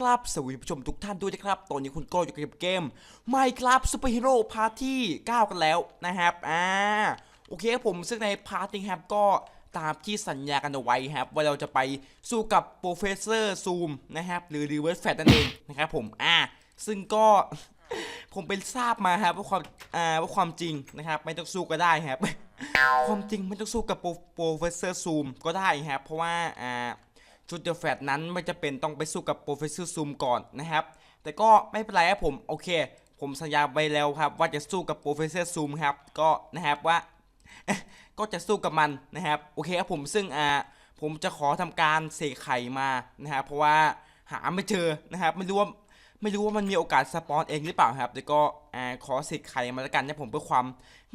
ครับ สวัสดีผู้ชมทุกท่านด้วยนะครับ ตอนนี้คุณก้อยู่กับเกม Minecraft Super Hero Part ที่ 9 กันแล้วนะครับ อ่า โอเคครับผม ซึ่งในพาร์ทนี้ครับก็ตามที่สัญญากันเอาไว้ครับ ว่าเราจะไปสู้กับ Professor Zoom นะครับ หรือ Reverse Fat นั่นเองนะครับผม อ่า ซึ่งก็ ผมเป็นทราบมาครับว่าความ อ่า ว่าความจริงนะครับ ไม่ต้องสู้ก็ได้ครับ ความจริงไม่ต้องสู้กับ Pro- Professor Zoom ก็ได้ครับ เพราะว่า อ่า ชุดเดอะแฟตนั้นไม่จะเป็นต้องไปสู้กับโปรเฟสเซอร์ซูมก่อนนะครับ แต่ก็ไม่เป็นไรครับผมโอเค ผมสัญญาไปแล้วครับ ว่าจะสู้กับโปรเฟสเซอร์ซูมครับก็นะครับว่า ก็จะสู้กับมันนะครับโอเคครับผมซึ่งอ่าผมจะขอทำการเสกไข่มานะครับเพราะว่าหาไม่เจอนะครับไม่รู้ว่าไม่รู้ว่ามันมีโอกาสสปอนเองหรือเปล่าครับ แต่ก็อ่าขอเสกไข่มาแล้วกันนะผมเพื่อความ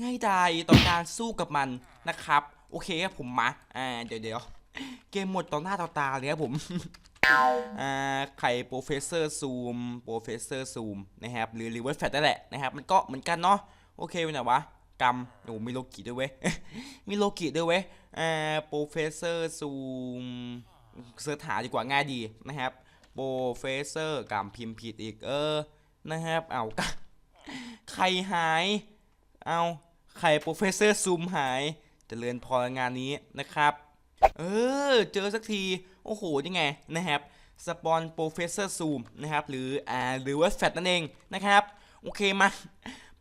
ง่ายดายต่อการสู้กับมันนะครับ โอเคครับผมมาอ่าเดี๋ยวเดี๋ยว เกมหมดต่อหน้าต่อตาเลยครับผมไข่โปรเฟสเซอร์ซูมโปรเฟสเซอร์ซูมนะครับหรือรีเวิร์สแฟตนั่นแหละนะครับ มันก็เหมือนกันเนาะโอเคไปไหนวะกำโอ้มีโลกิด้วยเว้ยมีโลกิด้วยเว้ยโปรเฟสเซอร์ซูมเสิร์ชหาดีกว่าง่ายดีนะครับโปรเฟสเซอร์กำพิมพ์ผิดอีกเออนะครับเอากะใครหายเอาใครโปรเฟสเซอร์ซูมหายจเจริญพรงานนี้นะครับ เออ เจอสักที โอ้โห ยังไงนะครับสปอนโปรเฟสเซอร์ซูมนะครับ หรืออ่าหรือว่าแฟตนั่นเองนะครับ โอเคมา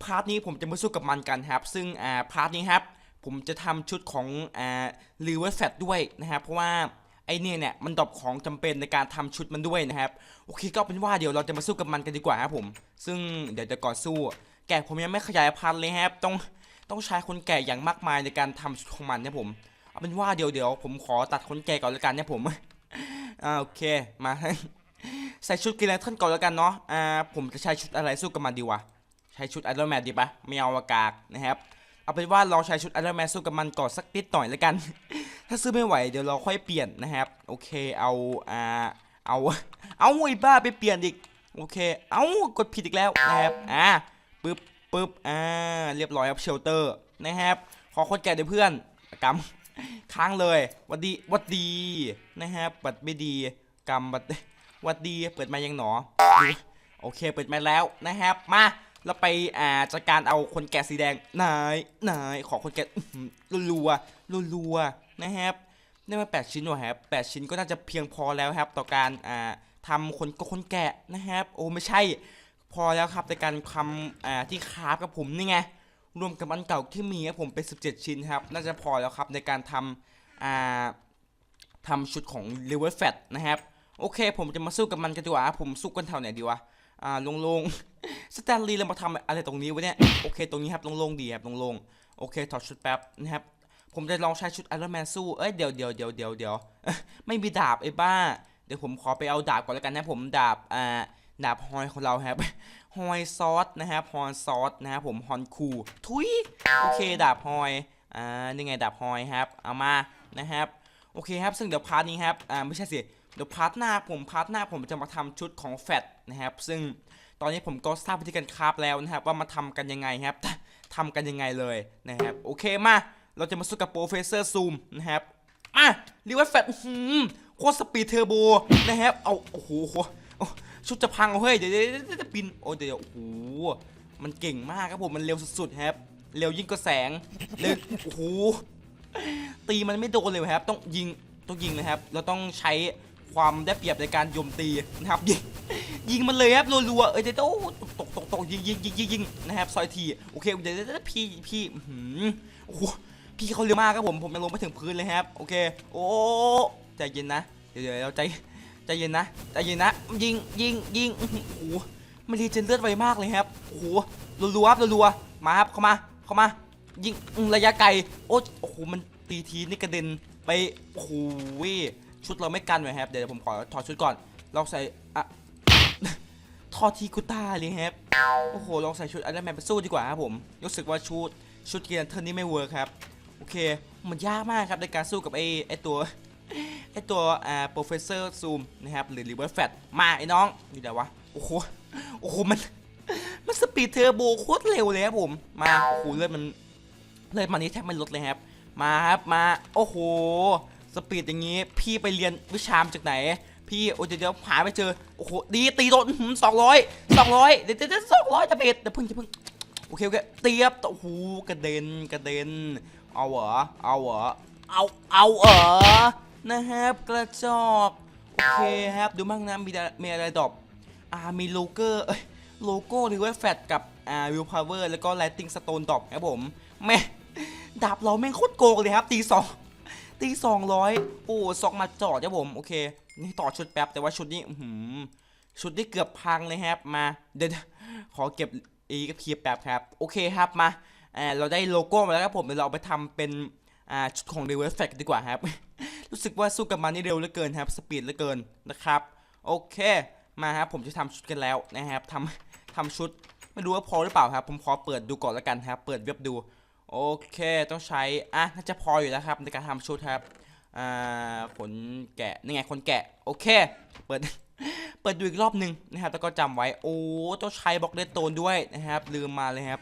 พาร์ทนี้ผมจะมาสู้กับมันกันครับ ซึ่งอ่าพาร์ทนี้ครับ ผมจะทำชุดของอ่าหรือว่าแฟตด้วยนะครับ เพราะว่าไอเนี่ยเนี่ยมันดอปของจำเป็นในการทำชุดมันด้วยนะครับ โอเคก็เป็นว่าเดี๋ยวเราจะมาสู้กับมันกันดีกว่าครับผม ซึ่งเดี๋ยวจะก่อนสู้ แกะผมยังไม่ขยายพันธุ์เลยครับ ต้องต้องใช้คนแก่อย่างมากมายในการทำชุดของมันเนี่ยผม เอาเป็นว่าเดี๋ยวเดี๋ยวผมขอตัดคนแก่ก่อนล้วกันเนี่ยผมอ่าโอเคมาใส่ชุดกีฬาท่านก่อนล้วกันเนาะอ่าผมจะใช้ชุดอะไรสู้กับมันดีวะใช้ชุดไอรอนแมนดีปะไม่เอาอากาศนะครับเอาเป็นว่าเราใช้ชุดไอรอนแมนสู้กับมันก่อนสักนิดหน่อยล้วกัน ถ้าซื้อไม่ไหวเดี๋ยวเราค่อยเปลี่ยนนะครับ โอเคเอาอ่าเอาเอาไอ้บ้าไปเปลี่ยนอีกโอเค เอากดผิดอีกแล้วนะครับอ่าปึ๊บปึ๊บอ่าเรียบร้อยครับเชลเตอร์นะครับขอคนแก่ด้วยเพื่อนกำ ค้างเลยหวัดดีหวัดดีนะครับบัดไม่ดีกรรมบัดหวัดดีเปิดมายังหนอ โอเคเปิดมาแล้วนะครับ มาเราไปอ่าจัดการเอาคนแก่สีแดงนายนายขอคนแก่รัวรัวนะครับได้มาแปดชิ้นว่ะครับแปดชิ้นก็น่าจะเพียงพอแล้วครับ ต่อการอ่าทำคนก็คนแกะนะครับ โอ้ไม่ใช่ พอแล้วครับในการทำอ่าที่คราฟกับผมนี่ไง รวมกับอันเก่าที่มีครับผมเป็น 17 ชิ้นครับ น่าจะพอแล้วครับในการทำอ่าทำชุดของ l e v e l Fat นะครับ โอเค ผมจะมาสู้กับมันกันดีกว่าผมสู้กันแถวไหนดีวะอ่าลงๆสแตนลีย์เรามาทำอะไรตรงนี้วะเนี่ยโอเค ตรงนี้ครับลงๆดีครับลงๆโอเคถอดชุดแป๊บนะครับผมจะลองใช้ชุดไอรอนแมนสู้ เอ้ยเดี๋ยวเดี๋ยวเดี๋ยวเดี๋ยวเดี๋ยวไม่มีดาบไอ้บ้า เดี๋ยวผมขอไปเอาดาบก่อนแล้วกันนะผมดาบอ่าดาบฮอยของเราครับ ฮอยซอสนะครับฮอนซอสนะครับผมฮอนคูทุยโอเคดาบฮอยอ่านี่ไงดาบฮอยครับเอามานะครับโอเคครับซึ่งเดี๋ยวพาร์ทนี้ครับอ่าไม่ใช่สิเดี๋ยวพาร์ทหน้าผมพาร์ทหน้าผมจะมาทำชุดของแฟตนะครับซึ่งตอนนี้ผมก็ทราบวิธีการคราฟแล้วนะครับว่ามาทำกันยังไงครับทำกันยังไงเลยนะครับโอเคมาเราจะมาสู้กับโปรเฟสเซอร์ซูมนะครับมารีเวิร์สแฟตโคตรสปีดเทอร์โบนะครับเอาโอ้โห ชุดจะพังเอาเฮ้ยเดี๋ยวจะปินโอ้เดี๋ยวโอ้โหมันเก่งมากครับผมมันเร็วสุดๆครับเร็วยิ่งกว่าแสงเร็วโอ้โหตีมันไม่โดนเลยครับ ต้องยิงต้องยิงนะครับ เราต้องใช้ความได้เปรียบในการโยมตีนะครับยิงยิงมันเลยครับรัวๆเอ้ยเดี๋ยวโอ้ตกตกตกยิงยิงยิงยิงนะครับซอยทีโอเคเดี๋ยวเดี๋ยวพี่พี่หือโอ้โหพี่เขาเร็วมากครับผมผมยังลงไม่ถึงพื้นเลยครับ โอเค โอ้ใจเย็นนะ เดี๋ยวเดี๋ยวเราใจ ใจเย็นนะใจเย็นนะ ยิงยิงยิงโอ้โหมันรีเจนเลือดไวมากเลยครับโอ้โหรัวๆครับรัวๆมาครับเข้ามาเข้ามา ยิงระยะไกลโอ้โอ้โหมันตีทีนี่กระเด็นไปโอ้โหชุดเราไม่กันไว้ครับเดี๋ยวผมขอถอดชุดก่อนลองใส่อะทอทีกุต้าเลยครับ โอ้โห ลองใส่ชุดไอรอนแมนไปสู้ดีกว่าครับผม รู้สึกว่าชุดชุดเกียร์เทอร์นี่ไม่เวิร์คครับ โอเค มันยากมากครับในการสู้กับไอ้ไอ้ตัว ไอตัวอ่า professor zoom นะครับ หรือ reverse fat มาไอ้น้องอยู่ไหนวะ โอ้โห โอ้โห มัน มันสปีดเทอร์โบโคตรเร็วเลยครับผม มา โอ้โห เลือดมัน เลือดมันนี้แทบไม่ลดเลยครับ มาครับ มา โอ้โห สปีดอย่างงี้ พี่ไปเรียนวิชามจากไหน พี่โอ้เดี๋ยวเดี๋ยวหาไม่เจอ โอ้โห ดีตีโดนสองร้อยสองร้อยเดี๋ยวเดี๋ยวสองร้อยจะเบ็ดเดี๋ยวเพิ่งจะเพิ่งโอเคโอเคเตียบโอ้โห กระเด็น กระเด็น เอาเหรอ เอาเหรอ เอา เอาเหรอ นะครับกระจอกโอเคครับดูมั่งนะมีมีอะไรดรอปอ่ามีโลโก้เอ้ยโลโก้หรือว่าแฟตกับอ่าวิวพาวเวอร์แล้วก็ไลติงสโตนดรอปครับผมแม่ดาบเราแม่งโคตรโกงเลยครับตีสองตีสองร้อยโอ้ซอกมาจอดครับผมโอเคนี่ต่อชุดแป๊บแต่ว่าชุดนี้หือชุดนี้เกือบพังเลยครับมาเดี๋ยวขอเก็บอีกคียบแป๊บครับโอเคครับมาอ่าเราได้โลโก้มาแล้วครับผมเดี๋ยวเราเอาไปทำเป็น อ่าชุดของ Reverse Flag ดีกว่าครับ รู้สึกว่าสู้กับมันนี่เร็วเหลือเกินครับ สปีดเหลือเกินนะครับ โอเค มาครับผมจะทำชุดกันแล้วนะครับทำทำชุดไม่รู้ว่าพอหรือเปล่าครับ ผมขอเปิดดูก่อนแล้วกันครับ เปิดเว็บดู โอเค ต้องใช้ อะ น่าจะพออยู่แล้วครับในการทำชุดครับ อ่า ขนแกะ นี่ไง ขนแกะ โอเค เปิด เปิดดูอีกรอบหนึ่งนะครับ แล้วก็จำไว้ โอ้ ต้องใช้บล็อกเดตโตนด้วยนะครับ ลืมมาเลยครับ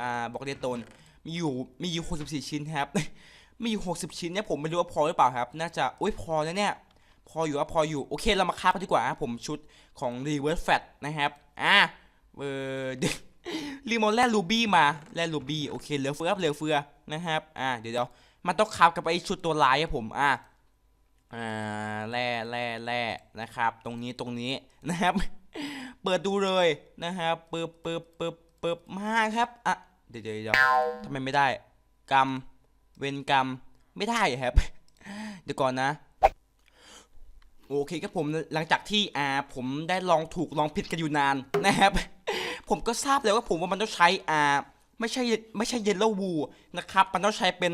อ่า บล็อกเดตโตนมีอยู่ มีอยู่64ชิ้นครับ มีอยู่ 60 ชิ้นเนี่ยผมไม่รู้ว่าพอหรือเปล่าครับ น่าจะอุ้ยพอแล้วเนี่ยพออยู่ว่าพออยู่โอเคเรามาคาบกันดีกว่าครับผมชุดของ Reverse Fat นะครับอ่าเออรีโมทแร่รูบี้มาแร่รูบี้โอเคเหลือเฟือครับเหลือเฟือนะครับอ่าเดี๋ยวเดี๋ยวมันต้องคับกับไอชุดตัวลายครับผมอ่าอ่าแร่แร่แร่นะครับ ตรงนี้ตรงนี้นะครับ เปิดดูเลยนะครับเปิบเปิบเปิบเปิบมาครับอะเดี๋ยวเดี๋ยวเดี๋ยวทำไมไม่ได้กรรม เวรกรรมไม่ได้ครับ เดี๋ยวก่อนนะ โอเคครับผมหลังจากที่อ่าผมได้ลองถูกลองผิดกันอยู่นานนะครับ ผมก็ทราบแล้วว่าผมว่ามันต้องใช้อ่าไม่ใช่ไม่ใช่เยลโล่วูนะครับ มันต้องใช้เป็น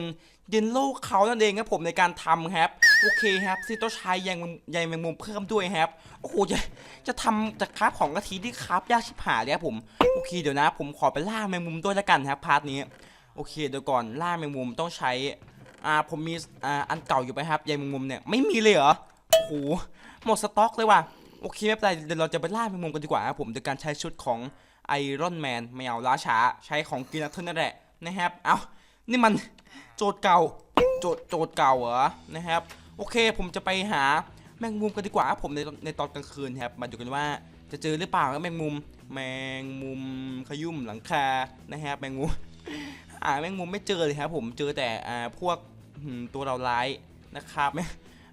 เยลโล่เขานั่นเองครับผมในการทำครับ โอเคครับที่ต้องใช้ยแมงใยแมงมุมเพิ่มด้วยครับ โอ้โหจะจะทำจากคราฟของกะทิที่คราฟยากชิบหายเลยครับผม โอเคเดี๋ยวนะ ผมขอไปล่าแมงมุมด้วยล้วกันครับพาร์ทนี้ โอเคเดี๋ยวก่อนล่าแมงมุมต้องใช้อ่าผมมีอ่าอันเก่าอยู่ไหมครับใยแมงมุมเนี่ยไม่มีเลยเหรอโอ้โหหมดสต็อกเลยว่ะโอเคไม่เป็นไรเดี๋ยวเราจะไปล่าแมงมุมกันดีกว่าครับผมโดยการใช้ชุดของไอรอนแมนไม่เอาล้าช้าใช้ของกินนัทเทิลนั่นแหละนะครับเอานี่มันโจทย์เก่าโจทย์โจทย์เก่าเหรอนะครับ โอเคผมจะไปหาแมงมุมกันดีกว่าครับผมในในตอนกลางคืนครับมาดูกันว่าจะเจอหรือเปล่ากับแมงมุม แมงมุมขยุ่มหลังคานะครับแมงมุม อ่าแมงมุมไม่เจอเลยครับผมเจอแต่อ่าพวกตัวเราร้ายนะครับแมง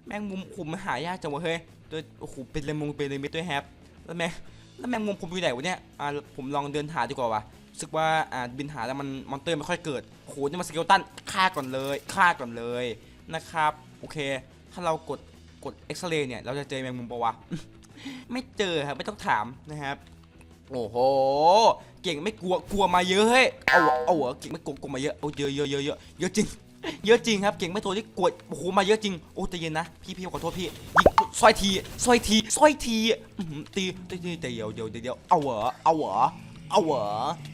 แมงมุมขุมหายากจังวะเฮ้ยตัวโอ้โหเป็นเลมงเป็นเลมิดด้วยแฮปแล้วแมงแล้วแมงมุมผมอยู่ไหนวะเนี่ยอ่าผมลองเดินหาดีกว่าวะรู้สึกว่าอ่าบินหาแล้วมันมอนเตอร์ไม่ค่อยเกิดโหนี่มันสเกลตันฆ่าก่อนเลยฆ่าก่อนเลยนะครับโอเค ถ้าเรากดกดเอ็กซเรย์เนี่ยเราจะเจอแมงมุมปะวะไม่เจอครับไม่ต้องถามนะครับ โอ้โห เก่งไม่กลัวกลัวมาเยอะเฮ้ย เอาเอาเหรอเก่งไม่กลัวกลัวมาเยอะ เอาเยอะเยอะเยอะเยอะเยอะจริง เยอะจริงครับ เก่งไม่ตัวที่กวโอ้โหมาเยอะจริง โอ้ใจเย็นนะ พี่พี่ขอโทษพี่ยิงซอยทีซอยทีซอยทีตีตีตีเดี๋ยวเดี๋ยวเดี๋ยวเอาเหรอเอาเหรอเอาเหรอ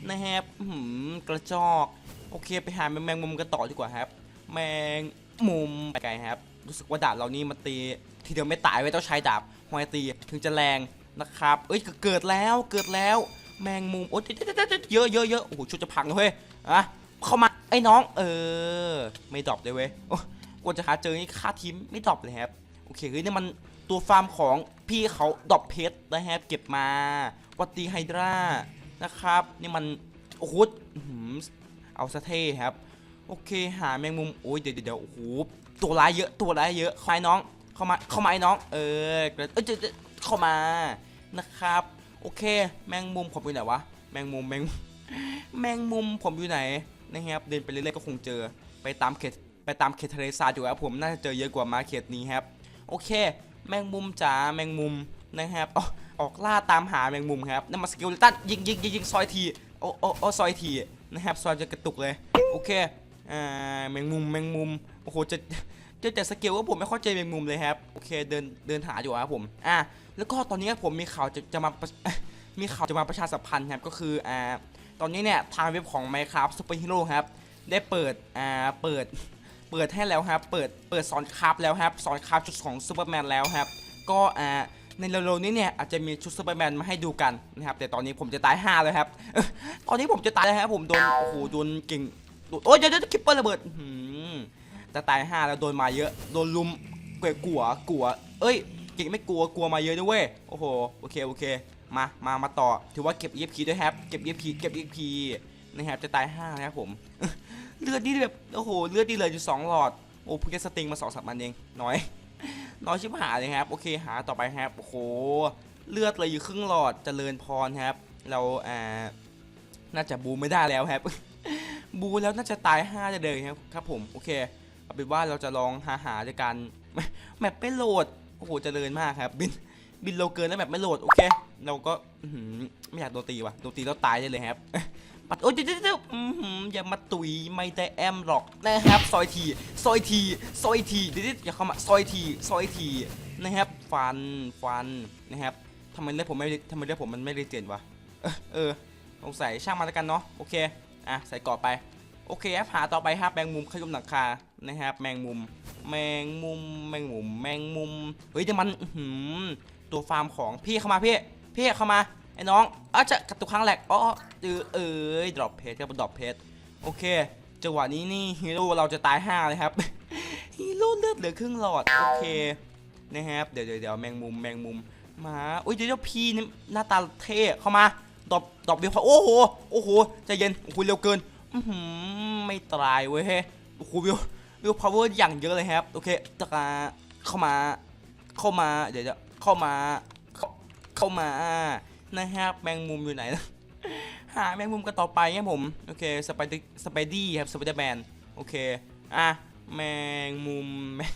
นะครับอื้อหือกระจอก โอเคไปหาแมงมุมกันต่อดีกว่าครับ แมงมุมไปไกลครับ รู้สึกว่าดาบเรานี่มันตีทีเดียวไม่ตายไว้ต้องใช้ดาบหอยตีถึงจะแรง นะครับ เอ้ยเกิดแล้วเกิดแล้ว แมงมุมโอ้ยเยอะเยอะเยอะโอ้โหชุดจะพังเลยเว้ยอะเข้ามาไอ้น้องเออ ไม่ดรอปเลยเว้ยโอ้กว่าจะหาเจอนี่ค่าทีมไม่ดรอปเลยครับโอเคเฮ้ยนี่มันตัวฟาร์มของพี่เขาดรอปเพชรนะครับเก็บมาวัตตีไฮดรานะครับนี่มันโอ้โหเอาซะเท่ครับ โอเคหาแมงมุมโอ้ยเดี๋ยวเดี๋ยวโอ้โหตัวร้ายเยอะตัวร้ายเยอะเข้ามาไอ้น้อง เข้ามาเข้ามาไอ้น้อง เออเอ้ยเดี๋ยวเดี๋ยวเข้ามา นะครับ โอเค แมงมุมผมอยู่ไหนวะ แมงมุมแมงแมงมุมผมอยู่ไหนนะครับเดินไปเรื่อยๆก็คงเจอไปตามเขตไปตามเขตทะเลทรายอยู่ครับผมน่าจะเจอเยอะกว่ามาเขตนี้ครับ โอเค แมงมุมจ๋าแมงมุมนะครับออกออกล่าตามหาแมงมุมครับนั่นมาสกิลตันยิงยิงยิงยิงซอยทีโอ้โอ้โอ้ซอยทีนะครับซอยจะกระตุกเลยโอเคอ่าแมงมุมแมงมุมโอ้โหจะเจอแต่สกิลว่าผมไม่เข้าใจแมงมุมเลยครับโอเคเดินเดินหาอยู่ครับผมอะ แล้วก็ตอนนี้ผมมีข่าวจะจะมามีข่าวจะมาประชาสัมพันธ์ครับก็คืออ่าตอนนี้เนี่ยทางเว็บของ Minecraft Super Hero ครับได้เปิดอ่าเปิดเปิดให้แล้วครับเปิดเปิดสอนคราฟแล้วครับสอนคราฟชุดของซูเปอร์แมนแล้วครับก็อ่าในเร็วๆนี้เนี่ยอาจจะมีชุดซูเปอร์แมนมาให้ดูกันนะครับแต่ตอนนี้ผมจะตาย5เลยครับตอนนี้ผมจะตายแล้วครับผมโดนโอ้โหโดนเก่งโอ้ยเดี๋ยวคิปเปอร์ระเบิดจะตาย5แล้วโดนมาเยอะโดนลุมกลัวกลัว เอ้ย ก่งไม่กลัวกลัวมาเยอะด้วยเวยโอ้โหโอเคโอเคมามามาต่อถือว่าเก็บ EFP ด้วยครับเก็บ EFP เก็บ EFP นะครับจะตายห้านะครับผมเลือดนี่แบบโอ้โหเลือดดีเลยอยู่สองหลอดโอ้เพิ่งจะสติงมาสองสามวันเองน้อยน้อยชิบหายเลยครับโอเคหาต่อไปครับโอ้โหเลือดเลยอยู่ครึ่งหลอดเจริญพรครับ เราอ่าน่าจะบูไม่ได้แล้วครับบูแล้วน่าจะตาย5จะเลยครับครับผมโอเคเอาเป็นว่าเราจะลองหาหาด้วยกันแมปไม่โหลด โอ้โหเจริญมากครับบินบินโลเกินแล้วแมปไม่โหลดโอเค เราก็ไม่อยากโดนตีว่ะโดนตีแล้วตายได้เลยครับปัดโอ้ยเดี๋ยวอย่ามาตุยไม่ได้แอมหรอกนะครับซอยทีซอยทีซอยทีเดี๋ยวอย่าเข้ามาซอยทีซอยทีนะครับ ฟันฟันนะครับทำไมเลือดผมไม่ทำไมเลือดผมมันไม่รีเจนวะเออเออสงสัยช่างมันแล้วกันเนาะโอเคอะใส่กรอบไปโอเคครับหาต่อไปครับแมงมุมขยุมหลังคา นะครับแมงมุม แมงมุม แมงมุม แมงมุม เฮ้ยแต่มันหือตัวฟาร์มของพี่เข้ามาพี่ พี่เข้ามาไอ้น้องอ้าจะกระตุกครั้งแรกอ๋อเออเอ้ยดรอปเพจครับดรอปเพจโอเคจังหวะนี้นี่ฮีโร่เราจะตายห้าเลยครับฮีโร่เลือดเหลือครึ่งหลอดโอเคนะครับเดี๋ยวเดี๋ยวแมงมุมแมงมุมมาอุ้ยเดี๋ยวพี่นี่หน้าตาเท่เข้ามาดรอปดรอปเดียวโอ้โหโอ้โหใจเย็นโอ้โหเร็วเกินอืไม่ตายเว้ยโอ้โหวิว วิวพาวเวอร์อย่างเยอะเลยครับ โอเคตะกาเข้ามา เข้ามา เดี๋ยวจะเข้ามา เข้ามา นะครับแมงมุมอยู่ไหนนะหาแมงมุมกันต่อไปครับผม โอเค สไปดี้สไปดี้ครับ สไปเดอร์แมน โอเค อะ แมงมุม แมง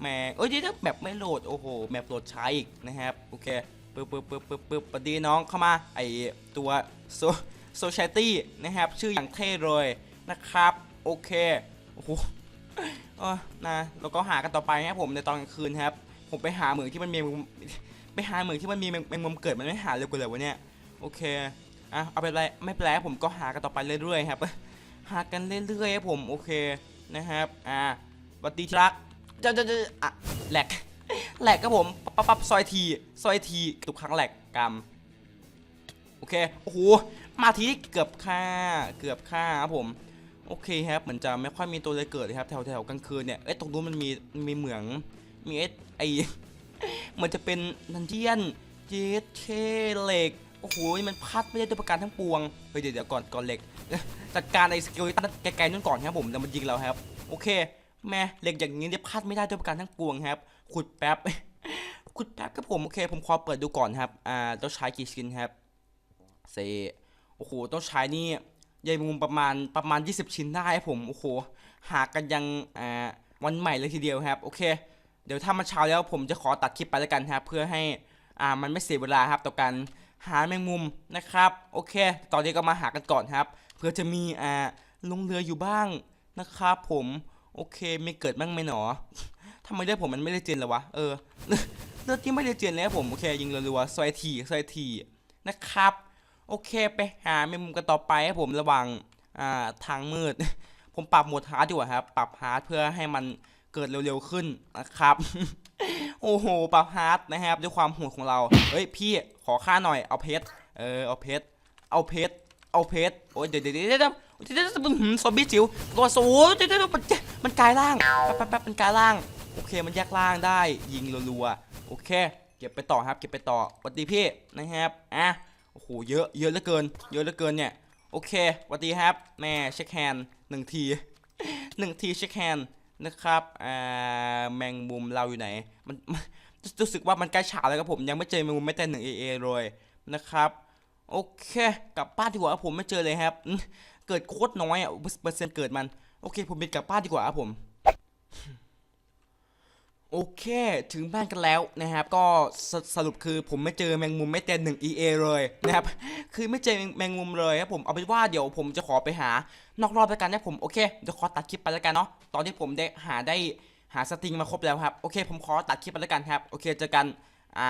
แมงเอ้ยเดี๋ยวแบบไม่โหลด โอ้โห แมปโหลดช้าอีกนะครับ โอเคปึ๊บปึ๊บปึ๊บปึ๊บปึ๊บปดีน้องเข้ามา ไอตัวโซโซชตี้นะครับ ชื่ออย่างเท่เลยนะครับ โอเค โอ้โห เออนะแล้วก็หากันต่อไปครับผมในตอนกลางคืนครับ ผมไปหาเหมืองที่มันมีไปหาเหมืองที่มันมีแมงมงมุมเกิดมันไม่หาเร็วกว่าเลยวะเนี่ยโอเคอะเอาไปนไรไม่เป็นไรผมก็หากันต่อไปเรื่อยๆครับหากันเรื่อยๆครับผมโอเคนะครับอ่าวัสดีรักจะจะจะอะแหลกแหลกครับผมปั๊บปั๊บซอยทีซอยทีทุกครั้งแหลกกรรมโอเคโอ้โหมาทีเกือบค่าเกือบค่าครับผม โอเคครับเหมือนจะไม่ค่อยมีตัวเลยเกิดเลยครับแถวแถวกลางคืนเนี่ยเอ้ยตรงนู้นมันมีมีเหมืองมีไอ้ไอเหมือนจะเป็นนันเจียนเจดเคเหล็กโอ้โหมันพัดไม่ได้ด้วยประการทั้งปวงเฮ้ยเดี๋ยวเดี๋ยวก่อนก่อนเหล็กจัดการไอ้สกิลตันไกลๆนั่นก่อนครับผมแล้วมันยิงเราครับ โอเคแม่เหล็กอย่างนี้เนี่ยพัดไม่ได้ด้วยประการทั้งปวงครับขุดแป๊บขุดแป๊บครับผมโอเค ผมขอเปิดดูก่อนครับอ่าต้องใช้กี่ชิ้นครับเซโอ้โหต้องใช้นี่ ใยมุมประมาณประมาณ 20 ชิ้นได้ผมโอ้โหหากันยังวันใหม่เลยทีเดียวครับโอเค เดี๋ยวถ้ามันเช้าแล้วผมจะขอตัดคลิปไปแล้วกันครับเพื่อให้อ่ามันไม่เสียเวลาครับต่อการหาแมงมุมนะครับโอเค ตอนนี้ก็มาหากันก่อนครับ เพื่อจะมีอ่าลงเรืออยู่บ้างนะครับผมโอเคไม่เกิดบ้างไหมหนอทำไมเลือดผมมันไม่ได้เจนเลยวะเออเลือดที่ไม่ได้เจนเลยครับผมโอเคยิงรัวๆซอยทีซอยทีนะครับ โอเคไปหาเมมกันต่อไปครับผมระหว่างอ่าทางมืด ผมปรับโหมดฮาร์ดดีกว่าครับ ปรับฮาร์ดเพื่อให้มันเกิดเร็วๆขึ้นนะครับ โอ้โห ปรับฮาร์ดนะครับ ด้วยความโหดของเรา เฮ้ยพี่ขอค่าหน่อยเอาเพชรเออเอาเพชรเอาเพชรเอาเพชรโอ้ยเดี๋ยวเดี๋ยวเดี๋ยวเดี๋ยวเดี๋ยวเดี๋ยวเดี๋ยวหืมซอมบี้จิ๋วตัวสูงเดี๋ยวเดี๋ยวเดี๋ยวมันมันกลายร่างแป๊บแป๊บมันกลายร่าง โอเคมันแยกร่างได้ยิงรัวๆโอเค เก็บไปต่อครับ เก็บไปต่อสวัสดีพี่นะครับอะ โอ้โหเยอะเยอะเหลือเกิน เยอะเหลือเกินเนี่ยโอเคสวัสดีครับแม่เช็คแฮนด์หนึ่งทีหนึ่งทีเช็คแฮนด์นะครับอ่าแมงมุมเราอยู่ไหนมันรู้สึกว่ามันใกล้ฉาแล้วครับผมยังไม่เจอแมงมุมไม่แต่หนึ่งเอเอเลยนะครับโอเคกลับบ้านดีกว่าผมไม่เจอเลยครับ เกิดโคตรน้อยอะเปอร์เซ็นต์เกิดมัน โอเค ผมบินกลับบ้านดีกว่าครับผม โอเค ถึงบ้านกันแล้วนะครับ ก็สสรุปคือผมไม่เจอแมงมุมไม่แต่หนึ่ง EA เลยนะครับ คือไม่เจอแมงมุมเลยครับผม เอาเป็นว่าเดี๋ยวผมจะขอไปหานอกรอบแล้วกันนะผม โอเค เดี๋ยวขอตัดคลิปไปแล้วกันเนาะ ตอนที่ผมได้หาได้หาสติงมาครบแล้วครับ โอเค ผมขอตัดคลิปไปแล้วกันครับ โอเค เจอกัน อ่า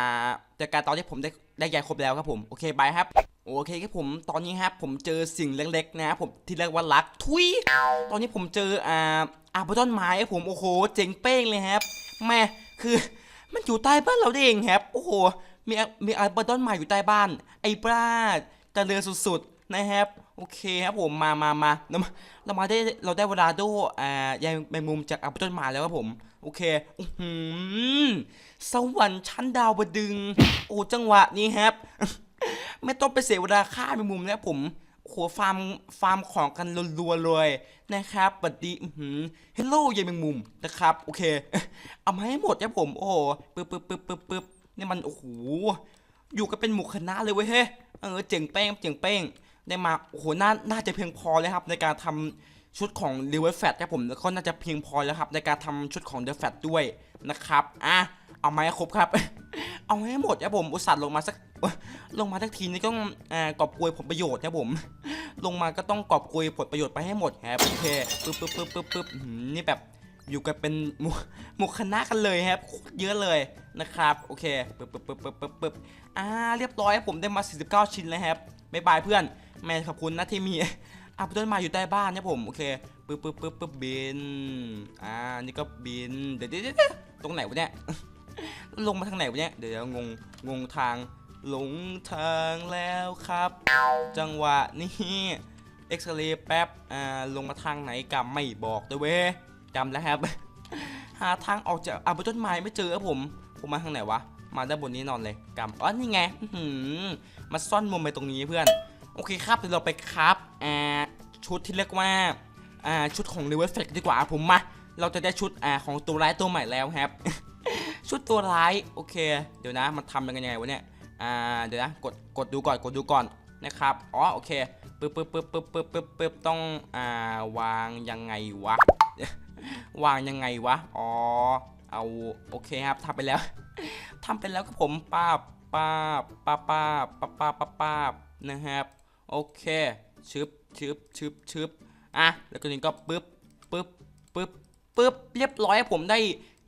เจอกันตอนที่ผมได้ได้ยายครบแล้วครับผมโอเคบายครับโอเคครับผมตอนนี้ครับผมเจอสิ่งเล็กๆ นะครับผมที่เรียกว่ารักทุยตอนนี้ผมเจออ่าอาบต้นไม้ครับผมโอ้โหเจ๋งเป้งเลยครับแม่คือมันอยู่ใต้บ้านเราเองครับโอ้โหมีมีอาร์บอต้นไม้อยู่ใต้บ้าน ไอ้ปลาเจริญสุดๆนะครับโอเคครับผมมามามาเรามาเราได้เราได้เวลาโดอ่ายายแมงมุมจากอาร์บอต้นไม้แล้วครับผม โอเคอืสวรรค์ชั้นดาวบดึง โอ้จังหวะนี้ครับ ไม่ต้องไปเสียเวลาฆ่าไปมุมแล้วผมโอ้โหฟาร์มฟาร์มของกันรัวๆเลยนะครับบัดดีเฮลโลยายแมงมุมนะครับ โอเค เอามาให้หมดนะผม โอ้โหปึ๊บปึ๊บปึ๊บปึ๊บปึ๊บนี่มัน โอ้โห อยู่กันเป็นหมู่คณะเลยเว้ยเฮ้เออเจ๋งเป้งเจ๋งเป้งได้มา โอ้โห น่า น่าจะเพียงพอเลยครับ ในการทำ ชุดของ r e v e r f a t ครับผมก็น่าจะเพียงพอแล้วครับ ในการทำชุดของ The Fat ด้วยนะครับอะเอามาให้ครบครับ เอาให้หมดครับผมอุตส่าห์ลงมาสักลงมาทักทีนี่ต้องอกอบกวยผลประโยชน์ครับผม ลงมาก็ต้องกอบกวยผลประโยชน์ไปให้หมดครับโอเคปึ๊บปึ๊บปึ๊บปึ๊บปึ๊บนี่แบบอยู่กันเป็นหมู่หมู่คณะกันเลยครับเยอะเลยนะครับโอเคปึ๊บปึ๊บปึ๊บปึ๊บปึ๊บปึ๊บอ่าเรียบร้อยครับผมได้มา 49 ชิ้นแล้วครับบ๊ายบายเพื่อนแม่ขอบคุณนะที่มี อะต้นไมาอยู่ใต้บ้านเนะผมโอเคปึ๊บปึ๊บปึ๊บปึ๊บบินอ่านี่ก็บินเดี๋ยวเดี๋ยวเดี๋ยวตรงไหนวะเนี่ยลงมาทางไหนวะเนี่ยเดี๋ยวงงงงทางหลงทางแล้วครับ จังหวะนี้เอ็กซเรย์แป๊บอ่าลงมาทางไหนกำไม่บอกด้วยเว้ยจำแล้วครับ หาทางออกจากอะบนต้นไม้ไม่เจอครับผม ผมมาทางไหนวะมาด้านบนนี้นอนเลยกำอ๋อนี่ไงมาซ่อนมุมไปตรงนี้เพื่อน โอเคครับเดี๋ยวเราไปครับอ่า ชุดที่เรียกว่าอ่าชุดของ River Effect ดีกว่าผมมา เราจะได้ชุดอ่าของตัวร้ายตัวใหม่แล้วครับ ชุดตัวร้ายโอเค เดี๋ยวนะมันทำยังไงวะเนี่ยอ่าเดี๋ยวนะกดกดดูก่อนกดดูก่อนนะครับอ๋อโอเคปึ๊บปึ๊บปึ๊บปึ๊บปึ๊บปึ๊บปึ๊บต้องอ่าวางยังไงวะ วางยังไงวะอ๋อเอาโอเคครับทำไปแล้วทำไปแล้วครับผมป้าป้าป้าป้าป้าป้าป้านะ ครับ โอเคชึบ ชึบชึบชึบอะแล้วก็นี้ก็ปึ๊บปึ๊บปึ๊บปึ๊บเรียบร้อยผมได้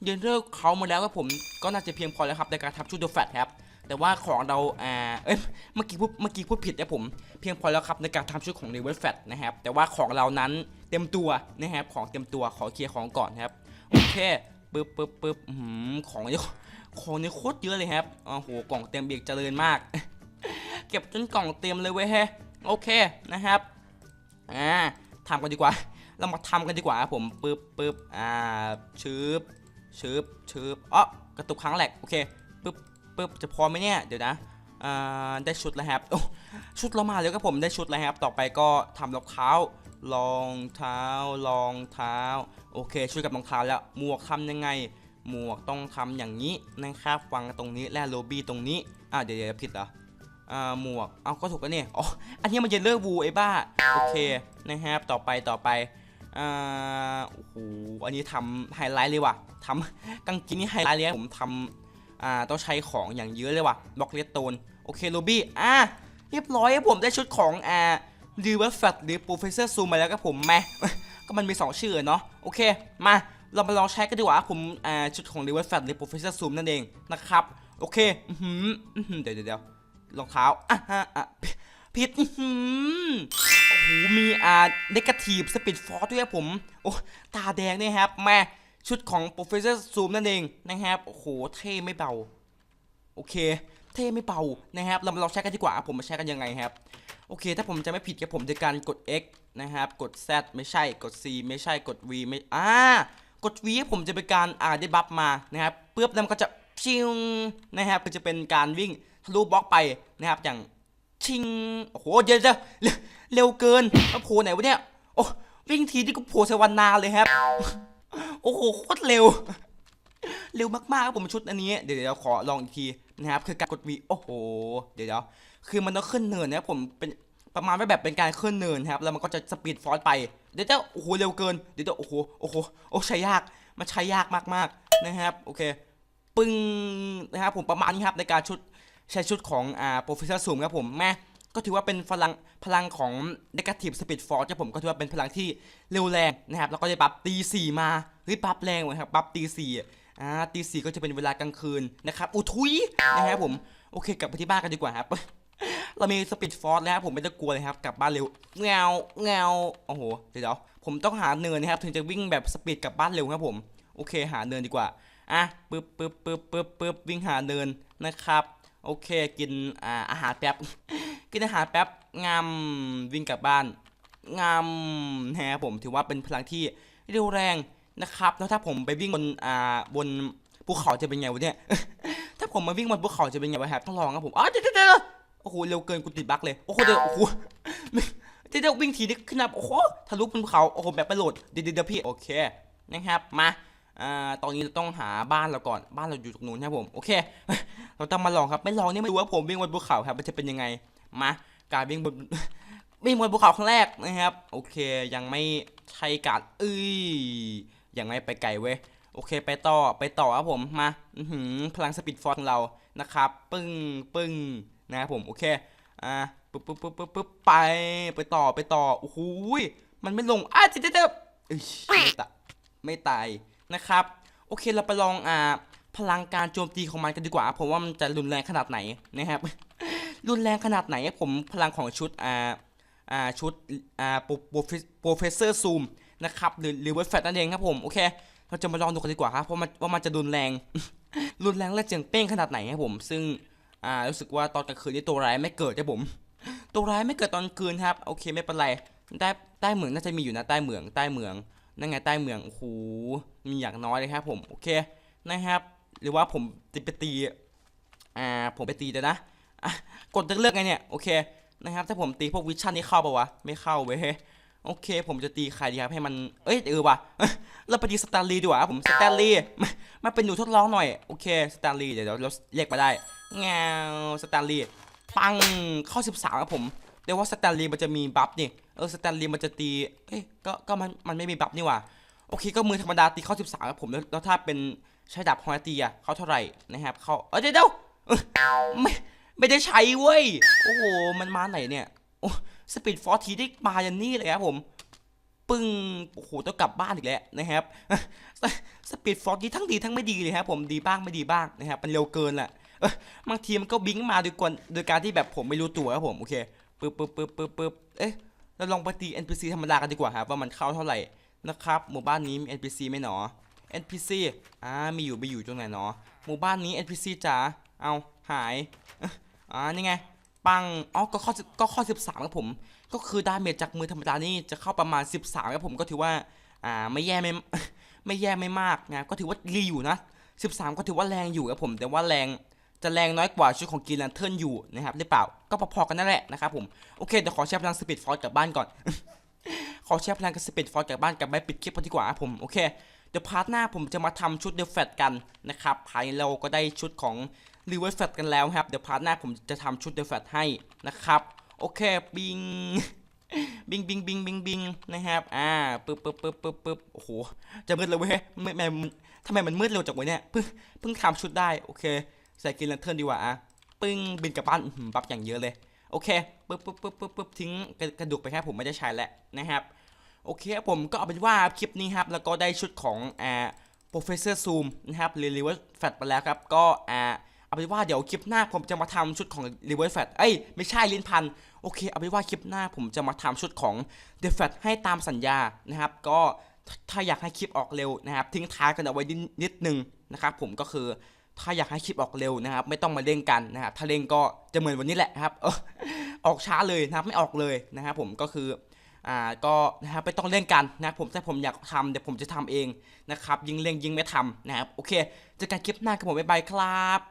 เดินเลิกเขามาแล้วครับผมก็น่าจะเพียงพอแล้วครับในการทำชุดเดอะแฟตครับแต่ว่าของเราอ่าเอ้ยเมื่อกี้พูดเมื่อกี้พูดผิดนะผมเพียงพอแล้วครับในการทำชุดของเดวิลแฟตนะครับแต่ว่าของเรานั้นเต็มตัวนะครับของเต็มตัวขอเคลียร์ของก่อนครับโอเคปึ๊บปึ๊บปึ๊บอื้อหือของนี่ของนี่โคตรเยอะเลยครับโอ้โหกล่องเต็มเบียกเจริญมาก เก็บจนกล่องเต็มเลยเว้ยเฮ้ยโอเคนะครับ อ่าทำกันดีกว่า เรามาทำกันดีกว่าผมปึ๊บปึ๊บอ่าชืบชืบชืบอ๋อกระตุกครั้งแรกโอเคปึ๊บปึ๊บจะพอไหมเนี่ยเดี๋ยวนะอ่าได้ชุดแล้วครับชุดเรามาแล้วครับผมได้ชุดแล้วครับ ต่อไปก็ทำรองเท้ารองเท้ารองเท้า โอเคช่วยกับรองเท้าแล้วหมวกทำยังไง หมวกต้องทำอย่างนี้นะครับวางตรงนี้และโลบี้ตรงนี้อ่าเดี๋ยวเดี๋ยวผิดเหรอ อ่าหมวก เอาก็ถูกแล้วเนี่ยอ๋อ อันนี้มันจะเลิกวูไอ้บ้า โอเค นะครับ ต่อไป ต่อไป อ่า โอ้โห อันนี้ทำไฮไลท์เลยว่ะทำกางเกงนี่ไฮไลท์เลยผมทำอ่า ต้องใช้ของอย่างเยอะเลยว่ะ บล็อกเลตโตน โอเคโลบี้ อ่า เรียบร้อยผมได้ชุดของ อ่าดีเวอร์แฟตหรือโปรเฟสเซอร์ซูมมาแล้วครับผมแม่ก็มันมี 2 ชื่อเนาะ โอเค มา เรามาลองใช้กันดีกว่าผม อ่า ชุดของ r e v e r f a t หรือ Professor Zoom นั่นเองนะครับ โอเคอือหืออื้อหือเดี๋ยวเดี๋ยวเดี๋ยว รองเท้าอะฮะอะผิดหือโอ้โหมีอ่าเนกาทีฟสปีดฟอร์ด้วยครับผม โอ้ตาแดงเนี่ยครับแม่ชุดของ Professor Zoom นั่นเองนะครับ โอ้โห เท่ไม่เบา โอเค เท่ไม่เบานะครับ เรามาลองใช้กันดีกว่าผมมาใช้กันยังไงครับ โอเค ถ้าผมจะไม่ผิดครับผมจะการกด X นะครับ กด Z ไม่ใช่ กด C ไม่ใช่ กด V ไม่ อ่า กด V ผมจะเป็นการอ่าได้บัฟมานะครับเปุ๊บแล้วมันก็จะชิงนะครับก็จะเป็นการวิ่ง ทะลุบล็อกไปนะครับ อย่างชิง โอ้โหเดี๋ยวจะเร็วเร็วเกินแล้วโผล่ไหนวะเนี่ย โอ้วิ่งทีนี่ก็โผล่สวรรนาเลยครับ โอ้โหโคตรเร็ว เร็วมากๆครับผมชุดอันนี้ เดี๋ยวเดี๋ยวขอลองอีกทีนะครับ คือการกด V โอ้โห เดี๋ยวเดี๋ยวคือมันต้องขึ้นเนินนะครับผมเป็นประมาณว่าแบบเป็นการขึ้นเนินครับ แล้วมันก็จะสปีดฟอร์สไป เดี๋ยวจะโอ้โหเร็วเกิน เดี๋ยวจะโอ้โห โอ้โห โอ้ใช้ยาก มันใช้ยากมากๆนะครับ โอเค ปึ้งนะครับผมประมาณนี้ครับในการชุด ใช้ชุดของอ่าโปรเฟสเซอร์ซูมครับผมแม่ก็ถือว่าเป็นพลังพลังของ Negative Speed Force ครับผมก็ถือว่าเป็นพลังที่เร็วแรงนะครับแล้วก็ได้ปรับตีสี่มาเฮ้ยปรับแรงเลยครับปรับตีสี่อ่าตีสี่ก็จะเป็นเวลากลางคืนนะครับอุทุยนะครับผมโอเคกลับไปที่บ้านกันดีกว่าครับเรามีสปีดฟอร์สแล้วครับผมไม่ต้องกลัวเลยครับกลับบ้านเร็วเงาเงาโอ้โหเดี๋ยวผมต้องหาเนินนะครับถึงจะวิ่งแบบสปีดกลับบ้านเร็วครับผมโอเคหาเนินดีกว่าอะปึ๊บปึ๊บปึ๊บปึ๊บปึ๊บวิ่งหาเนินนะครับ โอเคกินอาอาหารแป๊บ กินอาหารแป๊บงามวิ่งกลับบ้านงามนะครับผมถือว่าเป็นพลังที่เร็วแรงนะครับแล้วถ้าผมไปวิ่งบนอ่าบนภูเขาจะเป็นไงวะเนี่ยถ้าผมมาวิ่งบนภูเขาจะเป็นไงวะครับต้องลองครับผมอ๋อเดี๋ยวเดี๋ยวโอ้โหเร็วเกินกูติดบั๊กเลยโอ้โหเดี๋ยวโอ้โหเดี๋ยววิ่งทีนี้ขึ้นมาโอ้โหทะลุบนภูเขาโอ้โหแบบไปโหลดเดเดี๋ยวเดี๋ยวพี่โอเคนะครับมา อ่าตอนนี้เราต้องหาบ้านเราก่อนบ้านเราอยู่ตรงนู้นนะครับผมโอเค เราต้องมาลองครับไม่ลองนี่ไม่รู้ว่าผมวิ่งบนภูเขาครับมันจะเป็นยังไงมาการวิ่งบนวิ่งบนภูเขาครั้งแรกนะครับ โอเคยังไม่ใช่การเอ้ยยังไม่ไปไกลเว้ยโอเคไปต่อไปต่อครับผมมาอืพลังสปีดฟอร์ของเรานะครับ ปึ้งปึ้งนะครับผมโอเคอ่าปึ๊บปึ๊บปึ๊บปึ๊บปึ๊บไปไปต่อไปต่อโอ้โหมันไม่ลงอะเจ๊เจ๊เจ๊เอ้ยไม่ตายไม่ตาย นะครับ โอเคเราไปลองอ่าพลังการโจมตีของมันกันดีกว่า ผมว่ามันจะรุนแรงขนาดไหนนะครับ รุนแรงขนาดไหนผมพลังของชุดอ่าอ่าชุดอ่าโปรเฟสเซอร์ซูมนะครับหรือหรือเวฟแฟตนั่นเองครับผมโอเค เราจะมาลองดูกันดีกว่าครับเพราะมันว่ามันจะรุนแรง รุนแรงและเจียงเป้งขนาดไหนครับผม ซึ่งอ่ารู้สึกว่าตอนกลางคืนนี่ตัวร้ายไม่เกิดครับผม ตัวร้ายไม่เกิดตอนกลางคืนครับ โอเคไม่เป็นไรใต้ใต้เหมืองน่าจะมีอยู่นะใต้เหมืองใต้เหมือง นั่นไงใต้เหมืองโอ้โหมีอย่างน้อยเลยครับผมโอเคนะครับ หรือว่าผมจะไปตีอ่าผมไปตีเดี๋ยนะอะกดเลือกไงเนี่ยโอเคนะครับ ถ้าผมตีพวกวิชั่นนี่เข้าปะวะไม่เข้าเว้ยโอเค ผมจะตีใครดีครับให้มัน เอ้ยเออว่ะเราไปตีสแตนลีดีกว่าผมสแตนลีมามาเป็นหนูทดลองหน่อยโอเคสแตนลีเดี๋ยวเราเรียกมาได้งาวสแตนลีปังข้อ 13ครับผม เดี๋ยวว่าสแตนลีย์มันจะมีบัฟนี่เออสแตนลีย์มันจะตีเอ้ยก็ก็มันมันไม่มีบัฟนี่หว่าโอเคก็มือธรรมดาตีเข้อ13ครับผมแล้วแล้วถ้าเป็นใช้ดาบฮอยตีอะเข้าเท่าไหร่นะครับเข้าเออเดี๋ยวเดี๋ยวเอ้ยไม่ไม่ได้ใช้เว้ยโอ้โหมันมาไหนเนี่ยโอ้สปีดฟอร์ทีได้มาอยันนี่เลยครับผมปึ้งโอ้โหต้องกลับบ้านอีกแล้วนะครับสปีดฟอร์ทีทั้งดีทั้งไม่ดีเลยครับผมดีบ้างไม่ดีบ้างนะครับมันเร็วเกินแหละบางทีมันก็บิงมาโดยกวนโดยการที่แบบผมไม่รู้ตัวครับผมโอเค ปึ๊บปึ๊บปึ๊บปึ๊บปึ๊บเอ๊ะเราลองไปตี NPC ธรรมดากันดีกว่าครับว่ามันเข้าเท่าไหร่นะครับหมู่บ้านนี้มี NPC ไหมหนอ NPC อ่ามีอยู่ไปอยู่ตรงไหนหนอหมู่บ้านนี้ NPC จ๋าเอาหายอ่านี่ไงปังอ๋อก็ข้อก็ข้อ 13ครับผม ก็คือดาเมจจากมือธรรมดานี่จะเข้าประมาณ 13ครับผมก็ถือว่าอ่าไม่แย่ไม่ไม่แย่ไม่มากนะก็ถือว่าดีอยู่นะ 13 ก็ถือว่าแรงอยู่ครับผม แต่ว่าแรง จะแรงน้อยกว่าชุดของกีแลนเทิร์นอยู่นะครับหรือเปล่าก็พอๆกันนั่นแหละนะครับผมโอเคเดี๋ยวขอใช้พลังสปีดฟอร์สกลับบ้านก่อน ขอใช้พลังกับสปีดฟอร์สกลับบ้านกลับไปปิดคลิปกันดีกว่าครับผมโอเคเดี๋ยวพาร์ทหน้าผมจะมาทำชุดเดฟแฟตกันนะครับภายเราก็ได้ชุดของรีเวิร์สแฟตกันแล้วครับเดี๋ยวพาร์ทหน้าผมจะทำชุดเดฟแฟตให้นะครับโอเคบิงบิงบิงบิงบิงบิงนะครับอ่าปึ๊บปึ๊บปึ๊บปึ๊บปึ๊บโอ้โหจะมืดเลยเว้ยไม่ไม่มันทำไมมันมืดเร็วจังวะเนี่ยเพิ่งเพิ่งทำชุดได้โอเค ใส่กินแลนเทิร์นดีกว่าอะปึ้งบินกลับบ้านบัฟอย่างเยอะเลย โอเคปึ๊บปึ๊บปึ๊บปึ๊บปึ๊บทิ้งกระกระดูกไปแค่ผมไม่ได้ใช้แล้วนะครับโอเคผมก็เอาเป็นว่าคลิปนี้ครับแล้วก็ได้ชุดของอ่า Professor Zoom นะครับรือ Reverse Fat ไปแล้วครับก็อ่าเอาเป็นว่าเดี๋ยวคลิปหน้าผมจะมาทำชุดของ Reverse Fat เอ้ยไม่ใช่ลิ้นพันโอเคเอาเป็นว่าคลิปหน้าผมจะมาทำชุดของ The Fat ให้ตามสัญญานะครับ ก็ถ้าอยากให้คลิปออกเร็วนะครับ ทิ้งท้ายกันเอาไว้นิดนึงนะครับผมก็คือ ถ้าอยากให้คลิปออกเร็วนะครับ ไม่ต้องมาเร่งกันนะครับถ้าเร่งก็จะเหมือนวันนี้แหละครับออกช้าเลยนะครับไม่ออกเลยนะครับผมก็คืออ่าก็นะครับไม่ต้องเล่งกันนะครับผมถ้าผมอยากทำเดี๋ยวผมจะทำเองนะครับยิ่งเล่งยิ่งไม่ทำนะครับโอเคเจอกันคลิปหน้ากับผมบ๊ายบายครับ